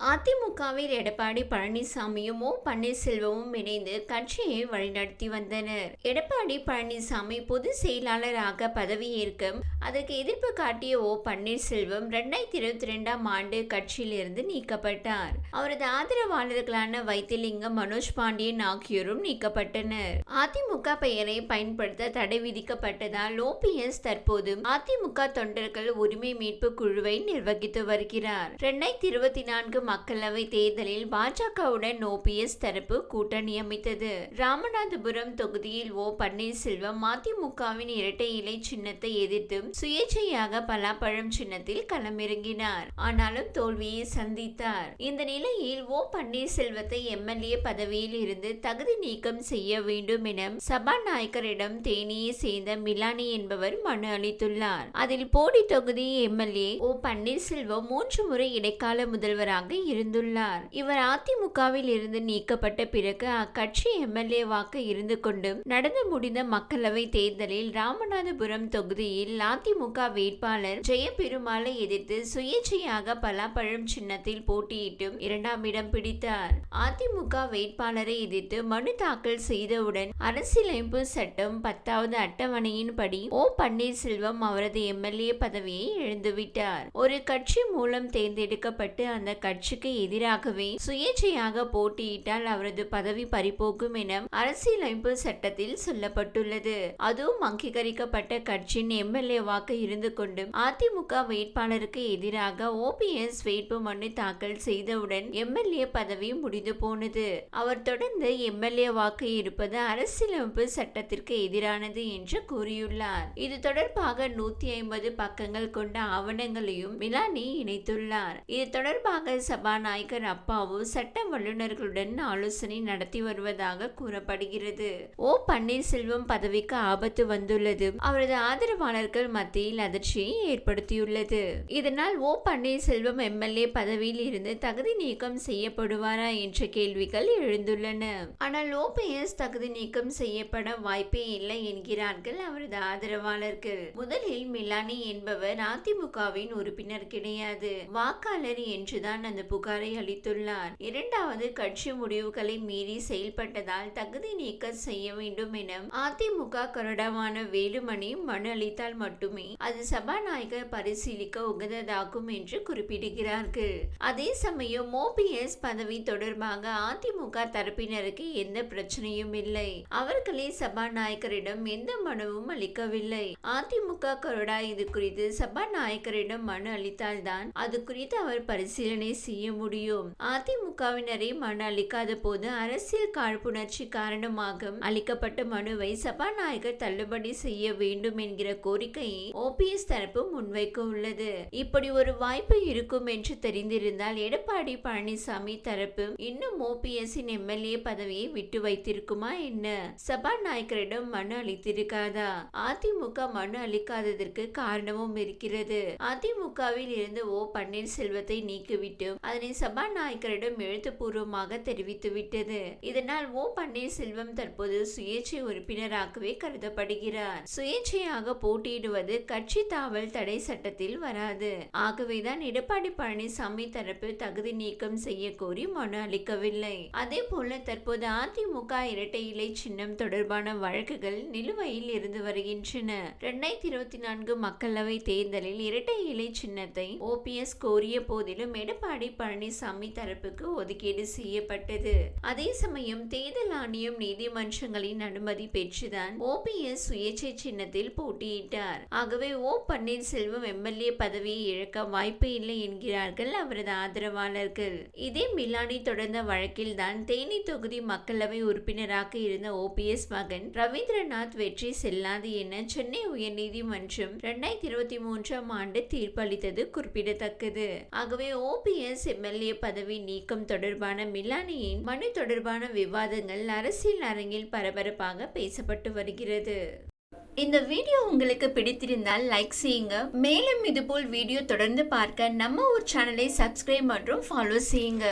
அதிமுகவில் எடப்பாடி பழனிசாமியும் ஓ பன்னீர்செல்வமும் இணைந்து கட்சியை வழிநடத்தி வந்தனர். எடப்பாடி பழனிசாமி பொதுச் செயலாளராக பதவியேற்க அதற்கு எதிர்ப்பு காட்டிய ஓ பன்னீர்செல்வம் இரண்டாயிரத்தி இருபத்தி ரெண்டாம் ஆண்டு கட்சியிலிருந்து நீக்கப்பட்டார். அவரது ஆதரவாளர்களான வைத்திலிங்கம் மனோஜ் பாண்டியன் ஆகியோரும் நீக்கப்பட்டனர். அதிமுக பெயரை பயன்படுத்த தடை விதிக்கப்பட்டதால் ஓபிஎஸ் தற்போது அதிமுக தொண்டர்கள் உரிமை மீட்பு குழுவை நிர்வகித்து வருகிறார். இரண்டாயிரத்தி இருபத்தி நான்கு மக்களவை தேர்தலில் பாஜகவுடன் ஓபிஎஸ் தரப்பு கூட்டணி அமைத்தது ராமநாதபுரம் தொகுதியில் ஓ பன்னீர்செல்வம் மதிமுகவின் இரட்டை இலை சின்னத்தை எதிர்த்தும் சுயேட்சையாக பலாப்பழம் சின்னத்தில் களமிறங்கினார். ஆனாலும் தோல்வியை சந்தித்தார். இந்த நிலையில் ஓ பன்னீர்செல்வத்தை எம்எல்ஏ பதவியில் இருந்து தகுதி நீக்கம் செய்ய வேண்டும் என சபாநாயகரிடம் தேனியை சேர்ந்த மிலானி என்பவர் மனு அளித்துள்ளார். அதில் போடி தொகுதி எம்எல்ஏ ஓ பன்னீர்செல்வம் மூன்று முறை இடைக்கால முதல்வராக இருந்துள்ளார். இவர் அதிமுகவில் இருந்து நீக்கப்பட்ட பிறகு அக்கட்சி எம்எல்ஏவாக இருந்து கொண்டும் நடந்து முடிந்த மக்களவை தேர்தலில் ராமநாதபுரம் தொகுதியில் அதிமுக வேட்பாளர் ஜெயபெருமாளை எதிர்த்து சுயேட்சையாக பலாப்பழம் சின்னத்தில் போட்டியிட்டு இரண்டாம் இடம் பிடித்தார். அதிமுக வேட்பாளரை எதிர்த்து மனு தாக்கல் செய்தவுடன் அரசியலமைப்பு சட்டம் பத்தாவது அட்டவணையின்படி ஓ பன்னீர்செல்வம் அவரது எம்எல்ஏ பதவியை இழந்துவிட்டார். ஒரு கட்சி மூலம் தேர்ந்தெடுக்கப்பட்டு அந்த கட்சி கட்சிக்கு எதிராகவே சுயேட்சையாக போட்டியிட்டால் அவரது பதவி பறிபோகும் என அரசியலமைப்பு சட்டத்தில் சொல்லப்பட்டுள்ளது. அதுவும் அங்கீகரிக்கப்பட்ட கட்சியின் எம்எல்ஏவாக இருந்து கொண்டு அதிமுக வேட்பாளருக்கு எதிராக ஓபிஎஸ் வேட்பு மனு தாக்கல் செய்தவுடன் எம்எல்ஏ பதவி முடிந்து போனது. அவர் தொடர்ந்து எம்எல்ஏவாக இருப்பது அரசியலமைப்பு சட்டத்திற்கு எதிரானது என்று கூறியுள்ளார். இது தொடர்பாக நூத்தி ஐம்பது பக்கங்கள் கொண்ட ஆவணங்களையும் மிலானி இணைத்துள்ளார். இது தொடர்பாக சபாநாயகர் அப்பாவு சட்ட வல்லுநர்களுடன் ஆலோசனை நடத்தி வருவதாக கூறப்படுகிறது. ஓ பன்னீர்செல்வம் பதவிக்கு ஆபத்து வந்துள்ளது. அவரது ஆதரவாளர்கள் மத்தியில் அதிர்ச்சியை ஏற்படுத்தியுள்ளது. இதனால் ஓ பன்னீர்செல்வம் எம்எல்ஏ பதவியில் இருந்து தகுதி நீக்கம் செய்யப்படுவாரா என்ற கேள்விகள் எழுந்துள்ளன. ஆனால் ஓபிஎஸ் தகுதி நீக்கம் செய்யப்பட வாய்ப்பே இல்லை என்கிறார்கள் அவரது ஆதரவாளர்கள். முதலில் மிலானி என்பவர் அதிமுகவின் உறுப்பினர் கிடையாது. வாக்காளர் என்றுதான் அந்த புகாரை அளித்துள்ளார். இரண்டாவது கட்சி முடிவுகளை மீறி செயல்பட்டதால் தகுதி நீக்கம் செய்ய வேண்டும் என அதிமுக கருடமான வேலுமணி மனு அளித்தால் மட்டுமே அது சபாநாயகர் பரிசீலிக்க உகந்ததாகும் என்று குறிப்பிடுகிறார்கள். அதே சமயம் ஓபிஎஸ் பதவி தொடர்பாக அதிமுக தரப்பினருக்கு எந்த பிரச்சனையும் இல்லை. அவர்களே சபாநாயகரிடம் எந்த மனுவும் அளிக்கவில்லை. அதிமுக கருடா இது குறித்து சபாநாயகரிடம் மனு அளித்தால்தான் அது குறித்து அவர் பரிசீலனை செய்ய முடியும். அதிமுகவினரை மனு அளிக்காத போது அரசியல் காழ்ப்புணர்ச்சி காரணமாக அளிக்கப்பட்ட மனுவை சபாநாயகர் தள்ளுபடி செய்ய வேண்டும் என்கிற கோரிக்கையை ஓபிஎஸ் தரப்பு முன்வைக்க உள்ளது. இப்படி ஒரு வாய்ப்பு இருக்கும் என்று தெரிந்திருந்தால் எடப்பாடி பழனிசாமி தரப்பு இன்னும் ஓபிஎஸ்ஸின் எம்எல்ஏ பதவியை விட்டு வைத்திருக்குமா என்ன? சபாநாயகரிடம் மனு அளித்திருக்காதா? அதிமுக மனு அளிக்காததற்கு காரணமும் இருக்கிறது. அதிமுகவில் இருந்து ஓ பன்னீர்செல்வத்தை நீக்கிவிட்டு அதனை சபாநாயகரிடம் எழுத்துப்பூர்வமாக தெரிவித்துவிட்டது இதனால் ஓ பன்னீர்செல்வம் தற்போது சுயேட்சை உறுப்பினராகவே கருதப்படுகிறார். சுயேட்சையாக போட்டியிடுவது கட்சி தாவல் தடை சட்டத்தில் வராது. ஆகவேதான் எடப்பாடி பழனிசாமி தரப்பு தகுதி நீக்கம் செய்ய கோரி மனு அளிக்கவில்லை. அதே போல தற்போது அதிமுக இரட்டை இலை சின்னம் தொடர்பான வழக்குகள் நிலுவையில் இருந்து வருகின்றன. இரண்டாயிரத்தி இருபத்தி நான்கு மக்களவை தேர்தலில் இரட்டை இலை சின்னத்தை ஓபிஎஸ் கோரிய போதிலும் எடப்பாடி பழனிசாமி தரப்புக்கு ஒதுக்கீடு செய்யப்பட்டது. அதே சமயம் தேர்தல் ஆணையம் நீதிமன்றங்களின் அனுமதி பெற்றுதான் ஓபிஎஸ் சுயேட்சை சின்னத்தில் போட்டியிட்டார். ஆகவே ஓ பன்னீர்செல்வம் எம்எல்ஏ பதவியை இழக்க வாய்ப்பு இல்லை என்கிறார்கள் அவரது ஆதரவாளர்கள். இதே மிலானி தொடர்ந்த வழக்கில் தான் தேனி தொகுதி மக்களவை உறுப்பினராக இருந்த ஓபிஎஸ் மகன் ரவீந்திரநாத் வெற்றி செல்லாது என சென்னை உயர்நீதிமன்றம் இரண்டாயிரத்தி இருபத்தி மூன்றாம் ஆண்டு தீர்ப்பளித்தது குறிப்பிடத்தக்கது. ஆகவே ஓபிஎஸ் எம்எல்ஏ பதவி நீக்கம் தொடர்பான மிலானியின் மனு தொடர்பான விவாதங்கள் அரசியல் அரங்கில் பரபரப்பாக பேசப்பட்டு வருகிறது. இந்த வீடியோ உங்களுக்கு பிடித்திருந்தால் லைக் செய்யுங்க. மேலும் இதுபோல் வீடியோ தொடர்ந்து பார்க்க நம்ம ஊர் சேனலை சப்ஸ்கிரைப் மற்றும் ஃபாலோ செய்யுங்க.